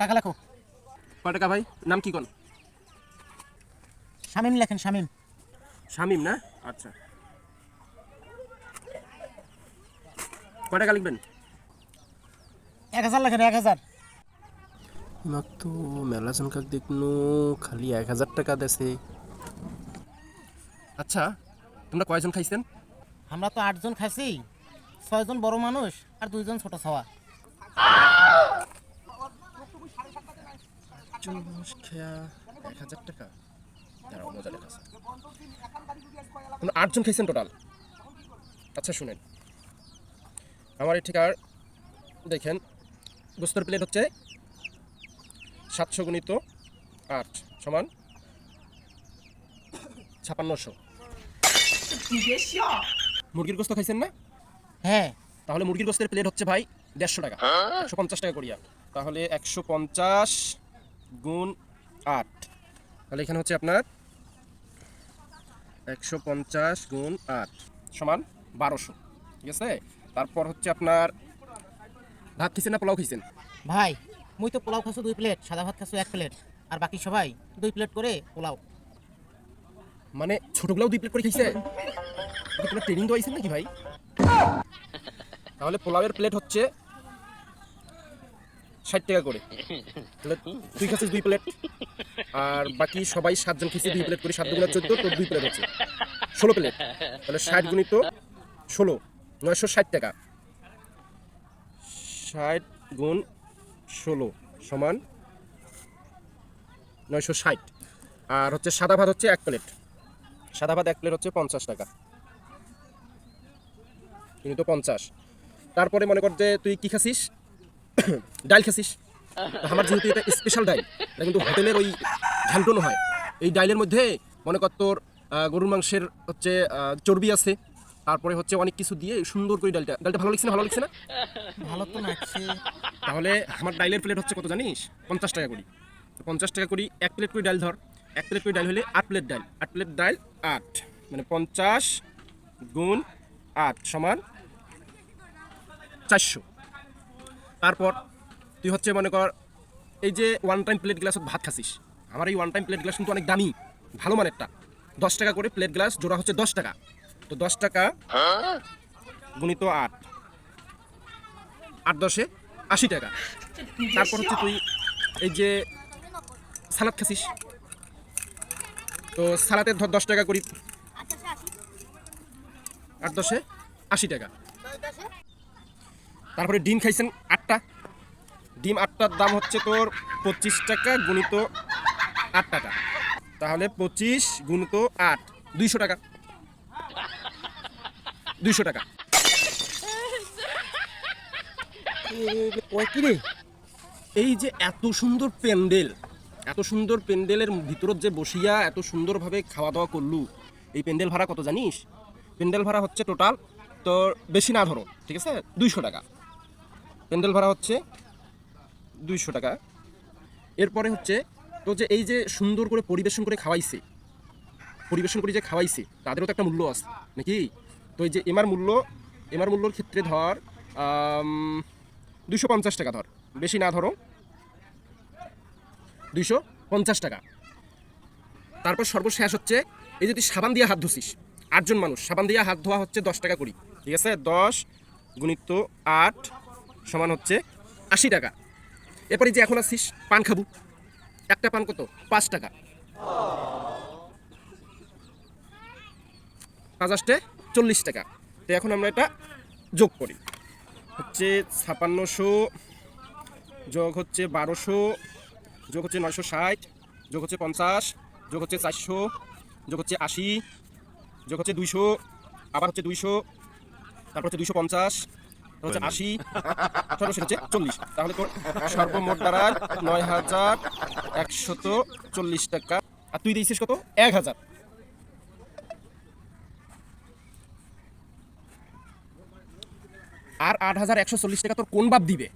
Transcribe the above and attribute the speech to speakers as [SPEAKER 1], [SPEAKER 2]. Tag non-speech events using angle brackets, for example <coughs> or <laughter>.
[SPEAKER 1] টাকা লেখো।
[SPEAKER 2] কয় টাকা ভাই? নাম কি কোন?
[SPEAKER 1] শামিম লেখেন শামিম।
[SPEAKER 2] শামিম না? আচ্ছা। কয় টাকা লিখবেন?
[SPEAKER 1] এক হাজার লেখেন এক হাজার।
[SPEAKER 2] আমাক তো মেলা সংখ্যক দেখনো খালি এক হাজার টাকা দেছে। আচ্ছা তোমরা কয়জন খাইছেন?
[SPEAKER 1] আমরা তো আটজন খাইছি ছয়জন বড় মানুষ আর দুইজন ছোট ছাওয়া।
[SPEAKER 2] খেয়া এক হাজার টাকা দাঁড়াও মজা লেখা আছে আটজন খেয়েছেন টোটাল আচ্ছা শুনেন। আমার এই ঠিকার দেখেন গোস্তর প্লেট হচ্ছে সাতশো গুণিত আট সমান ছাপান্নশো মুরগির গোস্ত খাইছেন না?
[SPEAKER 1] হ্যাঁ।
[SPEAKER 2] তাহলে মুরগির গোস্তের প্লেট হচ্ছে ভাই দেড়শো টাকা একশো পঞ্চাশ টাকা করিয়া। তাহলে একশো পঞ্চাশ গুণ আট। তাহলে এখানে হচ্ছে আপনার একশো পঞ্চাশ গুণ আট সমান বারোশো। ঠিক আছে? তারপর হচ্ছে আপনার ভাত খেয়েছেন না পোলাও খেয়েছেন
[SPEAKER 1] ভাই মুই তো পোলাও খাসু দুই প্লেট সাদা ভাত খাসু এক প্লেট আর বাকি সবাই দুই প্লেট করে পোলাও।
[SPEAKER 2] মানে ছোটগুলাও দুই প্লেট করে খেয়েছে তোমার ট্রেনিং দেওয়াইছেন নাকি ভাই? <laughs> তাহলে পোলাওয়ের প্লেট হচ্ছে ষাট টাকা করে। তাহলে তুই খাচ্ছিস দুই প্লেট। আর বাকি সবাই সাতজন খেয়েছি, দুই প্লেট করে সাত গুণা চোদ্দ, তোর দুই প্লেট হচ্ছে। ষোলো প্লেট। তাহলে ষাট গুণিত ষোলো, নয়শো ষাট টাকা। ষাট গুণ ষোলো সমান নয়শো ষাট। আর হচ্ছে সাদা ভাত হচ্ছে এক প্লেট। সাদা ভাত এক প্লেট হচ্ছে পঞ্চাশ টাকা। কিন্তু পঞ্চাশ। তারপরে মনে কর যে তুই কী খাসিস? <coughs> ডাল খাসিস আমার যেহেতু এটা স্পেশাল ডাল এটা কিন্তু হোটেলের ওই ঝালটন হয়। এই ডাইলের মধ্যে মনে কর তোর গরুর মাংসের হচ্ছে চর্বি আছে তারপরে হচ্ছে অনেক কিছু দিয়ে সুন্দর করে ডালটা ডালটা ভালো লাগছে না ভালো লাগছে না?
[SPEAKER 1] ভালো তো লাগছে।
[SPEAKER 2] তাহলে আমার ডাইলের প্লেট হচ্ছে কত জানিস? পঞ্চাশ টাকা করি। তো পঞ্চাশ টাকা করি এক প্লেট করে ডাল ধর। এক প্লেট করে ডাল হলে আট প্লেট ডাল। আট প্লেট ডাল আট। মানে পঞ্চাশ গুণ আট সমান চারশো। তারপর তুই হচ্ছে মনে কর, এই যে ওয়ান টাইম প্লেট গ্লাস ভাত খাসিস। আমার এই ওয়ান টাইম প্লেট গ্লাস কিন্তু অনেক দামি, ভালো মানেরটা। দশ টাকা করে প্লেট গ্লাস জোড়া হচ্ছে দশ টাকা। তো দশ টাকা গুণিত আট। আট দশে আশি টাকা। তারপর হচ্ছে তুই এই যে সালাদ খাসিস। তো সালাদের ধর দশ টাকা করি। আট দশে আশি টাকা। তারপরে ডিম খাইছেন আটটা। ডিম আটটার দাম হচ্ছে তোর পঁচিশ টাকা গুণিত আট টাকা তাহলে পঁচিশ গুণিত আট, দুইশো টাকা। দুইশো টাকা। এই যে এত সুন্দর প্যান্ডেল, এত সুন্দর প্যান্ডেলের ভিতরত যে বসিয়া এত সুন্দরভাবে খাওয়া দাওয়া করলু, এই প্যান্ডেল ভাড়া কত জানিস? প্যান্ডেল ভাড়া হচ্ছে টোটাল তোর বেশি না ধরো, ঠিক আছে? দুইশো টাকা। প্যান্ডেল ভাড়া হচ্ছে দুইশো টাকা। এরপরে হচ্ছে তো যে এই যে সুন্দর করে পরিবেশন করে খাওয়াইছে, পরিবেশন করে যে খাওয়াইছে, তাদেরও তো একটা মূল্য আছে, নাকি? তো এই যে এমার মূল্য, এমার মূল্যর ক্ষেত্রে ধর দুশো পঞ্চাশ টাকা ধর, বেশি না ধরো, দুইশো পঞ্চাশ টাকা। তারপর সর্বশেষ হচ্ছে, এই যে তুই সাবান দিয়ে হাত ধুছিস আটজন মানুষ, সাবান দিয়ে হাত ধোয়া হচ্ছে দশ টাকা করি, ঠিক আছে? দশ গুণিত আট সমান হচ্ছে আশি টাকা। এরপরে যে এখন আসছিস, পান খাব। একটা পান কত? পাঁচ টাকা। পাঁচ আষ্টে চল্লিশ টাকা। তো এখন আমরা এটা যোগ করি। হচ্ছে ছাপান্নশো যোগ হচ্ছে বারোশো, যোগ হচ্ছে নয়শো ষাট, যোগ হচ্ছে পঞ্চাশ, যোগ হচ্ছে চারশো, যোগ হচ্ছে আশি, যোগ হচ্ছে দুইশো, আবার হচ্ছে দুইশো, তারপর হচ্ছে দুইশো পঞ্চাশ হচ্ছে আশি সর্বশেষ হচ্ছে চল্লিশ তাহলে তোর সর্বমোট দাঁড়ায় নয় হাজার একশত চল্লিশ টাকা আর তুই দিয়েছিস কত এক হাজার আর আট হাজার একশো চল্লিশ টাকা তোর কোন বাপ দিবে